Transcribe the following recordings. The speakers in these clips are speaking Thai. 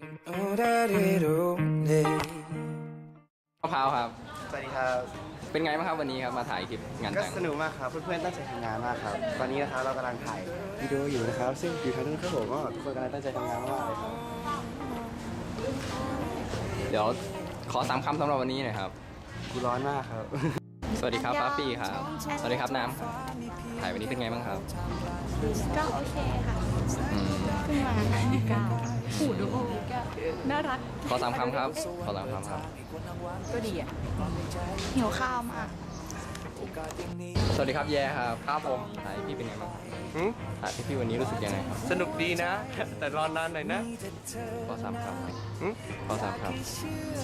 มะพร้าวครับ สวัสดีครับ เป็นไงบ้างครับวันนี้ครับมาถ่ายคลิปงานก็แต่งสนุกมากครับเพื่อนๆตั้งใจทำงานมากครับ ตอนนี้นะครับเรากำลังถ่ายวิดีโออยู่นะครับ ซึ่งอยู่ทางนู้นครับผมก็ทุกคนกำลังตั้งใจทำงานมากๆเลยครับ เดี๋ยวขอสามคำสำหรับวันนี้หน่อยครับ กูร้อนมากครับ สวัสดีครับฟ้าฟี่ครับ สวัสดีครับน้ำครับถ่ายวันนี้เป็นไงบ้างครับก็โอเคค่ะ อืม ขึ้นมา ก้าวหูดูน่ารักขอสามคำครับ ขอสามคำครับ ก็ดีอะหิวข้าวมาก สวัสดีครับแย่ครับครับผมถ่ายพี่เป็นไงบ้างครับหืมถ่ายพี่วันนี้รู้สึกยังไงครับ สนุกดีนะ แต่รอนานหน่อยนะขอสามคำครับหืมขอสามค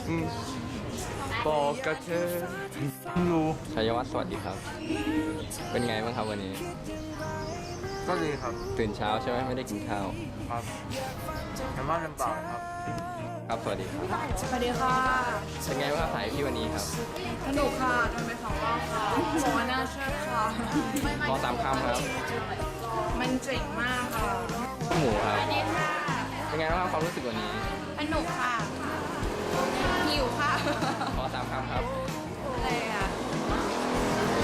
อืมบอกกับเธองูำชัยวัฒน์สวัสดีครับ เป็นไงบ้างครับวันนี้ ก็ดีครับ ตื่นเช้าใช่ไหมไม่ได้กินข้าว ครับ แค่มากลำบากครับ ครับ สวัสดีครับสวัสดีค่ะเป็นไงบ้างครับถ่ายพี่วันนี้ครับสนุกค่ะทำไปสองรอบค่ะบอกว่าน่าเชื่อค่ะขอสามคำครับมันเจ๋งมากค่ะหมูครับสวัสดีค่ะเป็นไงบ้างครับความรู้สึกวันนี้สนุกค่ะหิวค่ะขอสามคำครับอะไรอะ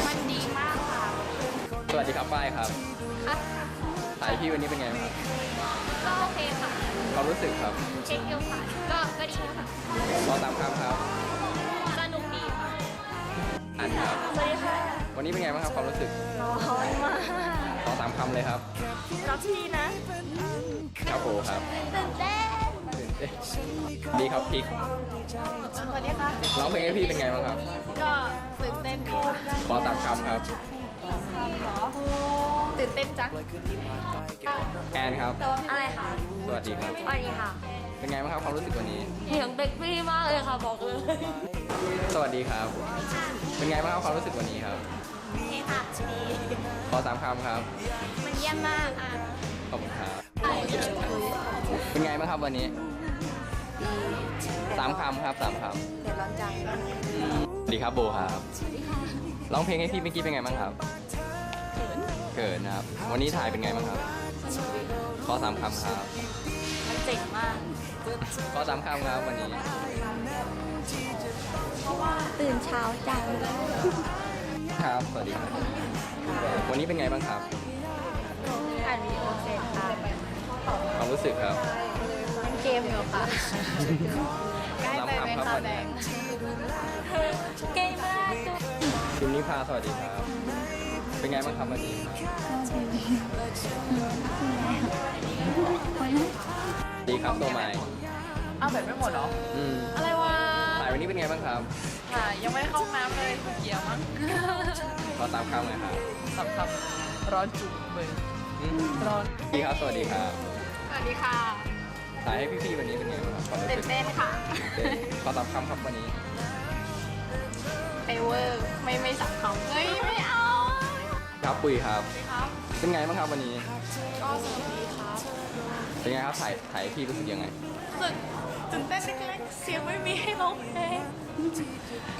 มันดีมากค่ะ สวัสดีครับป้ายครับค่ะ ถ่ายพี่วันนี้เป็นไงบ้างครับก็โอเคค่ะความรู้สึกครับเช็คอยู่ค่ะก็ก็ดีค่ะขอสามคำครับสนุกดีค่ะอันครับ สวัสดีค่ะวันนี้เป็นไงบ้างครับความรู้สึกร้อนมากขอสามคำเลยครับรักพี่นะครับโอครับตื่นเต้นตื่นเต้นดีครับพิกสวัสดีค่ะร้องเพลงให้พี่เป็นไงบ้างครับ ก็ตื่นเต้นดีค่ะขอสามคำครับตื่ นเต้นจังแอนครับ อะไรคะสวัสดีครับสวัสดีค่ะ เป็นไงบ้างครับความรู้สึกวันนี้ เสียงเด็กพี่มากเลยค่ะบอกเลยสวัสดีครับ เป็นไงบ้างครับความรู้สึกวันนี้ครับโอเคค่ะดีขอสามคำครับ มันเยี่ยมมากค่ะขอบคุณครับ เป็นไงบ้างครับวันนี้สามคำครับสามคำเดี๋ยวร้อนจังอืมสวัสดีครับโบครับ ร้องเพลงให้พี่เมื่อกี้เป็นไงบ้างครับ เขินนะครับ วันนี้ถ่ายเป็นไงบ้างครับขอสามคำครับ มันเจ๋งมาก ขอสามคำครับวันนี้ ตื่นเช้าจังครับ สวัสดีครับ วันนี้เป็นไงบ้างครับอ่านวีดีโอเสร็จค่ะความรู้สึกครับเล่นเกมอยู่ค่ะ ใกล้ไปไหมคะแบงเก่งมากจุ๊บ คุณนิพาสวัสดีครับ เป็นไงบ้างครับวันนี้ดีครับตัวใหม่อ้าวแบบไม่หมดเหรอ อืมอะไรวะถ่ายวันนี้เป็นไงบ้างครับค่ะยังไม่ได้เข้าห้องน้ำเลยเกียวมั้งขอตามคำหน่อยครับสำคัญร้อนจุกเบยอืมร้อนดีครับสวัสดีครับสวัสดีค่ะถ่ายให้พี่ๆวันนี้เป็นไงบ้างครับความรู้ตื่สึนกเต้นค่ะเต้นขอตามคำครับวันนี้ ไปเวอร์ไม่ไม่สักคำเฮ้ยไม่เอาครับปุยครับ ครับเป็นไงบ้างครับวันนี้ ก็สนุกดีครับเป็นไงครับถ่ายถ่ายให้พี่รู้สึกยังไง รู้สึกตื่นเต้นเล็กๆเสียงไม่มีให้ร้องเพลง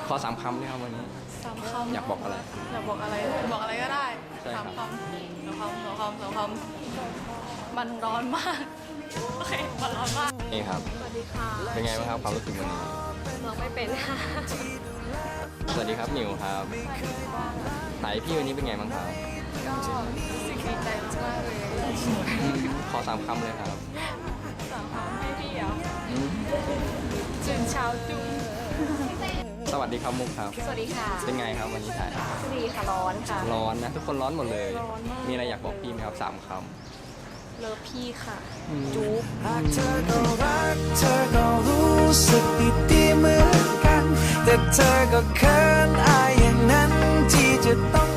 ขอสามคำเลยครับวันนี้ สามคำอยากบอกอะไร อยากบอกอะไรบอกอะไรก็ได้ใช่ครัสาบ มคำสามคำสามคำสามคำมันร้อนมากโอเคมันร้อนมากนี่ครับ สวัสดีค่ะเป็นไงบ้างครับความรู้สึกวันนี้บอกไม่เป็นค่ะ สวัสดีครับนิวครับถ่ายให้พี่วันนี้เป็นไงบ้างครับ ก็รู้สึกดีใจมากๆเลยอืมขอสามคำเลยครับสามคำให้พี่เหรออืมตื่นเช้าจุ้งสวัสดีครับมุกครับ สวัสดีค่ะ เป็นไงครับวันนี้ถ่ายสวัสดีค่ะร้อนค่ะ ร้อนนะ ทุกคนร้อนหมดเลยร้อนมากมีอะไรอยากบอกพี่ไหมครับสามคเลิฟพี่ค่ะำจุ๊บหากเธอก็รักเธอก็รู้สึกดีๆเหมือนกัน แต่เธอก็เขินอายอย่างนั้นที่จะต้อง